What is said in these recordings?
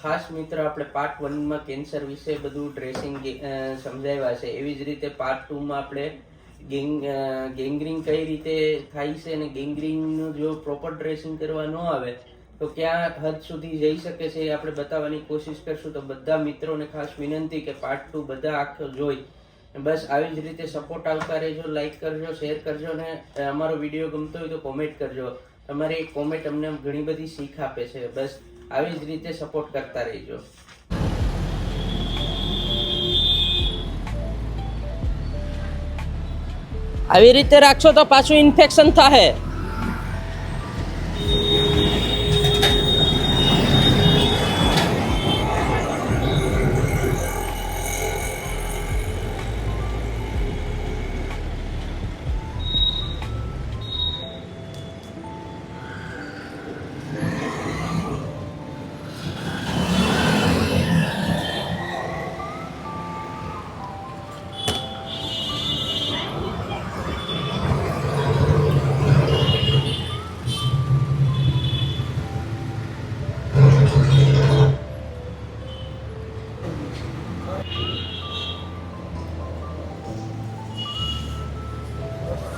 ખાસ મિત્ર, આપણે પાર્ટ વનમાં કેન્સર વિશે બધું ડ્રેસિંગ સમજાવ્યા છે. એવી જ રીતે પાર્ટ ટુમાં આપણે ગેંગ ગેંગરિંગ કઈ રીતે થાય છે અને ગેંગરિંગનું જો પ્રોપર ડ્રેસિંગ કરવા ન આવે, તો ક્યાં હદ સુધી જઈ શકે છે એ આપણે બતાવવાની કોશિશ કરશું. તો બધા મિત્રોને ખાસ વિનંતી કે પાર્ટ ટુ બધા આખો જોઈ. બસ આવી જ રીતે સપોર્ટ આવતા રહેજો લાઈક કરજો શેર કરજો ને અમારો વીડિયો ગમતો હોય તો કોમેન્ટ કરજો. તમારી કોમેન્ટ અમને ઘણી બધી શીખ આપે છે. બસ આવી જ રીતે સપોર્ટ કરતા રહેજો. આવી રીતે રાખશો તો પાછું ઇન્ફેક્શન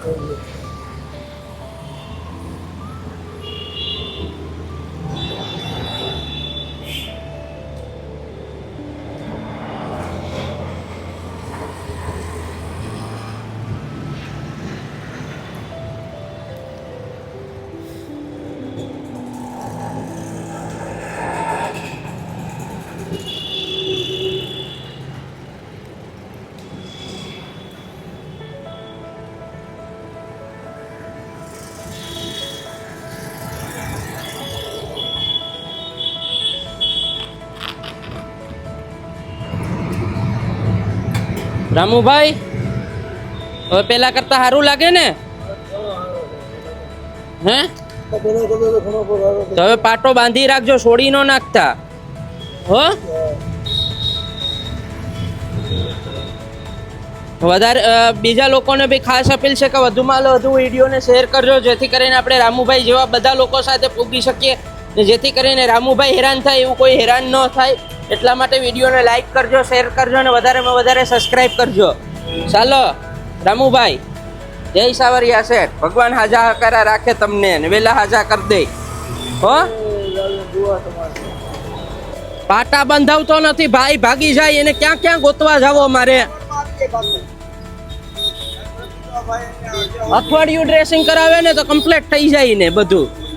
થાય રામુભાઈ, હવે પેલા કરતા સારું લાગે ને? હે? તો હવે પાટો બાંધી રાખજો છોડી નો નાખતા. હો? વધારે બીજા લોકોને બી ખાસ અપીલ છે કે વધુમાં વધુ વિડીયોને શેર કરજો, જેથી કરીને આપણે રામુભાઈ જેવા બધા લોકો સાથે પૂગી શકીએ. જેથી કરીને રામુભાઈ હેરાન થાય એવું કોઈ હેરાન ન થાય. એટલા માટે વિડીયોને લાઈક કરજો શેર કરજો અને વધારેમાં વધારે સબસ્ક્રાઈબ કરજો. ચાલો, રામુભાઈ, જય સાવરિયા શેઠ. ભગવાન હાજા હકારા રાખે તમને ને વેલા હાજા કરી દે. હો? પાટા બંધાવતો નથી, ભાઈ ભાગી જાય, એને ક્યાં ક્યાં ગોતવા જાવો મારે અઠવાડિયું ડ્રેસિંગ કરાવે ને તો કમ્પ્લીટ થઈ જાય ને બધું.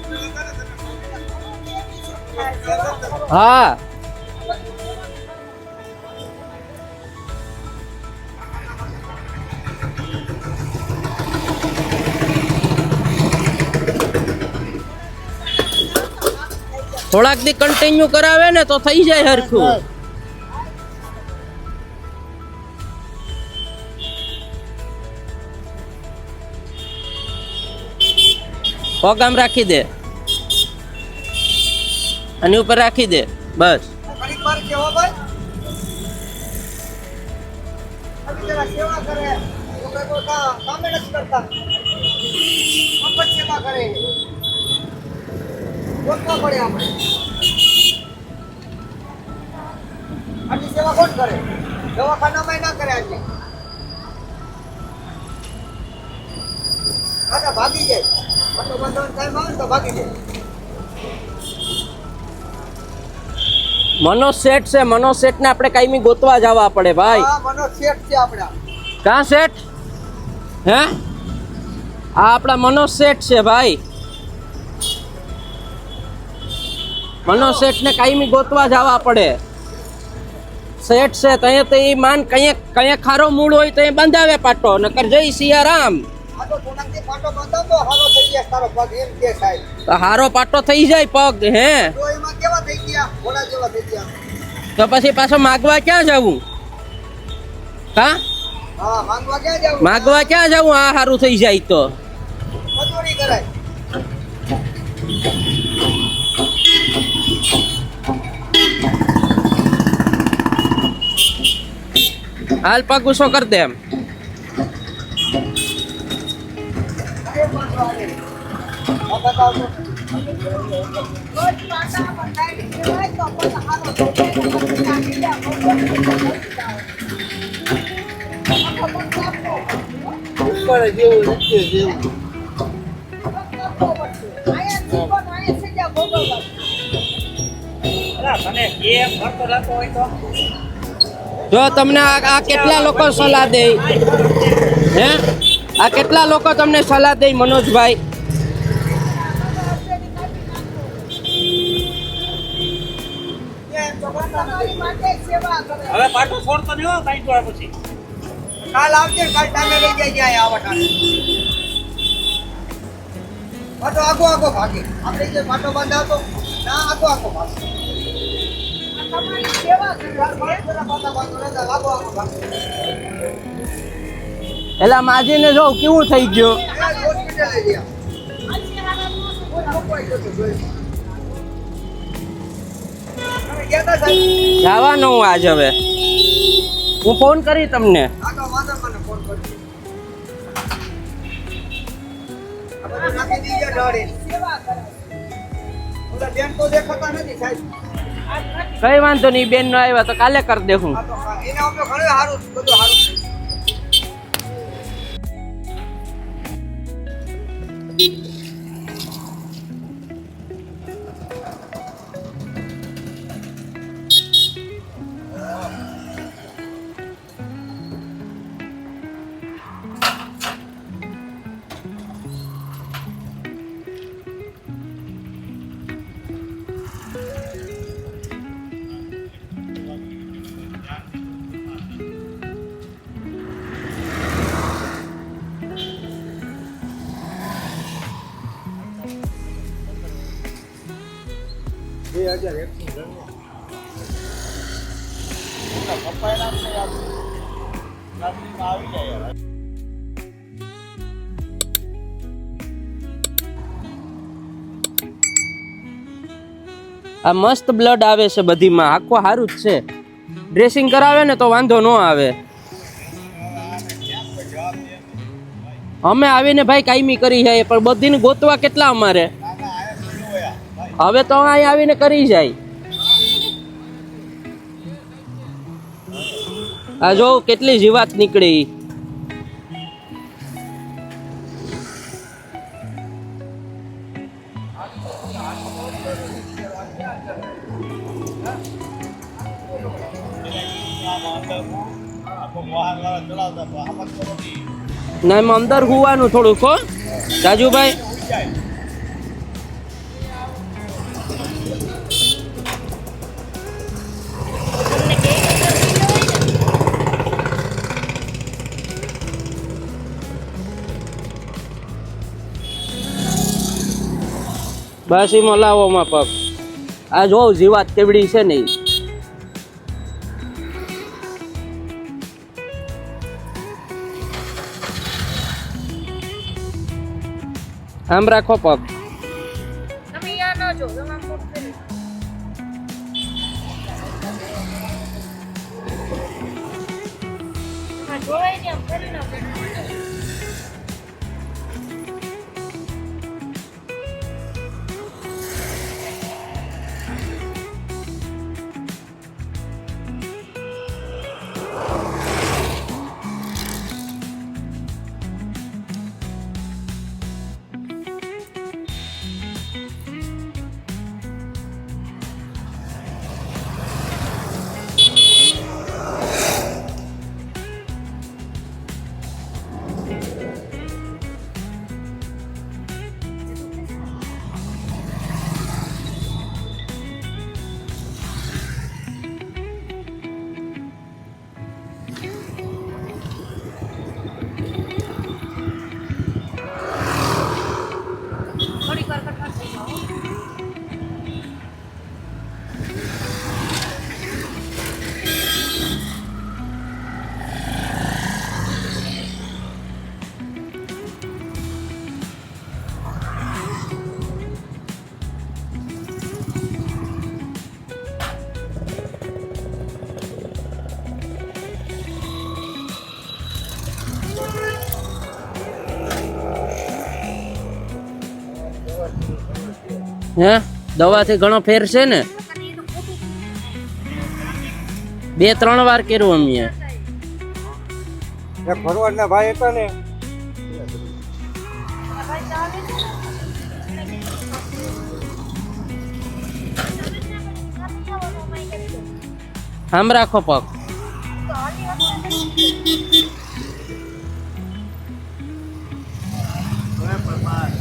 હા. થોડાક દી કન્ટિન્યુ કરાવે ને તો થઈ જાય હરખું. પગામ રાખી દે. આની ઉપર રાખી દે. બસ. સેવા કોણ કરે દવાખાનામાં ના કરે આજે ભાગી જાય ભાગી જાય. મનો શેઠ છે મનોજ શેઠ ને આપણે કાયમી ગોતવા જવા પડે ભાઈ. મનોજ શેઠ છે આપણા. ક્યાં શેઠ હે? આ આપણા મનોજ શેઠ છે ભાઈ. મનોજ શેઠ ને કાયમી ગોતવા જવા પડે. શેઠ છે તય તો એ માન કયે કયે ખારો મૂળ હોય તો એ બંધાવે પાટો નકર જય સિયારામ. હારો પાટો થઈ જાય પગ હે? એમાં થઈ ગયા ઘોડા જેવા થઈ ગયા. તો પછી પાછો માગવા ક્યાં જવું? હા? હા માંગવા ક્યાં જાવ? માગવા ક્યાં જવું? આ સારું થઈ જાય તો. મજૂરી કરાય. હાલ પગ ગુસ્સો કર દે એમ? અરે ઉપર જેવું જેવું. જો તમને આ આ કેટલા લોકો સલાહ દે? હે? આ કેટલા લોકો તમને સલાહ દે મનોજભાઈ એ તમારી માટે સેવા કરે. હવે પાછો છોડતો નહીં હો કાંઈ જોયા પછી. કાલ આવજે કાલ ટાઈમે લઈ જાય જાય આવા ટાણે પાટો આખો આખો ભાગે. આપણે જે પાટો બાંધાતો ના આખો આખો ભાગે. તમારી સેવા પાટા બાંધો આગો આગો ભાગે. એલા માજીને જો કેવું થઈ ગયું? જવાનું હું આજ હવે. હું ફોન કરી તમને. કઈ વાંધો નહીં બેન નો આવ્યા તો કાલે કરી દેખું આ તો આ મસ્ત બ્લડ આવે છે બધીમાં. આખું સારું જ છે. ડ્રેસિંગ કરાવે ને તો વાંધો ન આવે. અમે આવીને ભાઈ કાયમી કરી છે, પણ બધીને ગોતવા કેટલા અમારે? હવે તો અહીં આવીને કરી જાય. આ જો કેટલી જીવાત નીકળી. ના, એમાં અંદર હોવાનું થોડુંક, હો. રાજુભાઈ. બસ એમાં લાવો માં પગ આ જો જીવાત કેવડી છે નહીં. આમ રાખો પગ હે? દવાથી ઘણો ફેર છે ને? બે ત્રણ વાર કર્યું અમે. ભરવાડના ભાઈ હતા ને. ભાઈ ચાલે છે આમ રાખો પગ. હવે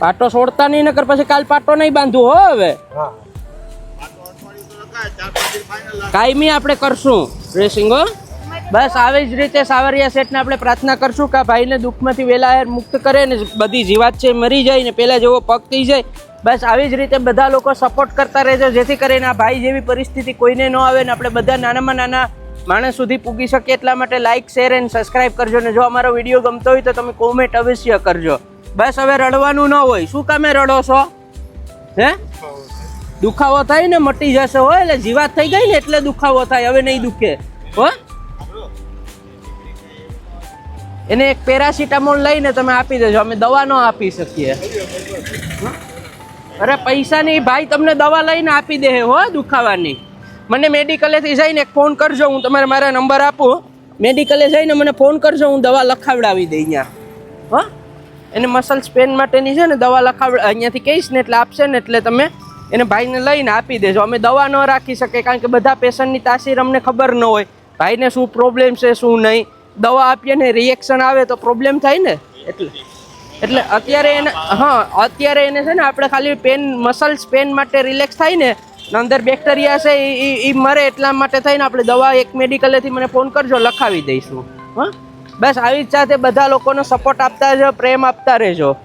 પાટો છોડતા નહીં નકર પછી કાલ પાટો નહીં બાંધવું હો હવે. કાયમી આપણે કરશું ડ્રેસિંગ હો. બસ આવી જ રીતે સાવરિયા શેઠને આપણે પ્રાર્થના કરશું કે ભાઈને દુઃખમાંથી વહેલા મુક્ત કરે ને બધી જીવાત છે મરી જાય ને પહેલાં જેવો પગ થઈ જાય. બસ આવી જ રીતે બધા લોકો સપોર્ટ કરતા રહેજો જેથી કરીને આ ભાઈ જેવી પરિસ્થિતિ કોઈને ન આવે ને આપણે બધા નાનામાં નાના માણસ સુધી પૂગી શકે એટલા માટે લાઇક શેર એન્ડ સબસ્ક્રાઇબ કરજો ને જો અમારો વીડિયો ગમતો હોય તો તમે કોમેન્ટ અવશ્ય કરજો. બસ હવે રડવાનું ન હોય. શું કામે રડો છો? હે? દુખાવો થાય ને, મટી જશે હોય એટલે જીવાત થઈ ગઈ ને એટલે દુખાવો થાય. હવે નહીં દુખે. હો? એને એક પેરાસિટામોલ લઈને તમે આપી દેજો. અમે દવા ન આપી શકીએ. અરે પૈસાની ભાઈ તમને દવા લઈને આપી દે હો, દુખાવાની. મને મેડિકલેથી જઈને ફોન કરજો, હું તમારે મારા નંબર આપું. મેડિકલે જઈને મને ફોન કરજો, હું દવા લખાવડાવી દઈ અહીંયા હા? એને મસલ્સ પેન માટેની છે ને, દવા લખાવ અહીંયાથી કહીશ ને એટલે આપશે ને એટલે તમે એને ભાઈને લઈને આપી દેજો. અમે દવા ન રાખી શકીએ, કારણ કે બધા પેશન્ટની તાસીર અમને ખબર ન હોય. ભાઈને શું પ્રોબ્લેમ છે, શું નહીં? દવા આપીએ ને રિએક્શન આવે તો પ્રોબ્લેમ થાય ને? એટલે એટલે અત્યારે એને હા, અત્યારે એને છે ને, આપણે ખાલી પેન મસલ્સ પેન માટે રિલેક્સ થાય ને અંદર બેક્ટેરિયા છે એ એ મરે એટલા માટે થઈને આપણે દવા એક મેડિકલેથી મને ફોન કરજો, લખાવી દઈશું, હા? બસ, આવી જ સાથે બધા લોકોનો સપોર્ટ આપતા જ પ્રેમ આપતા રહેજો.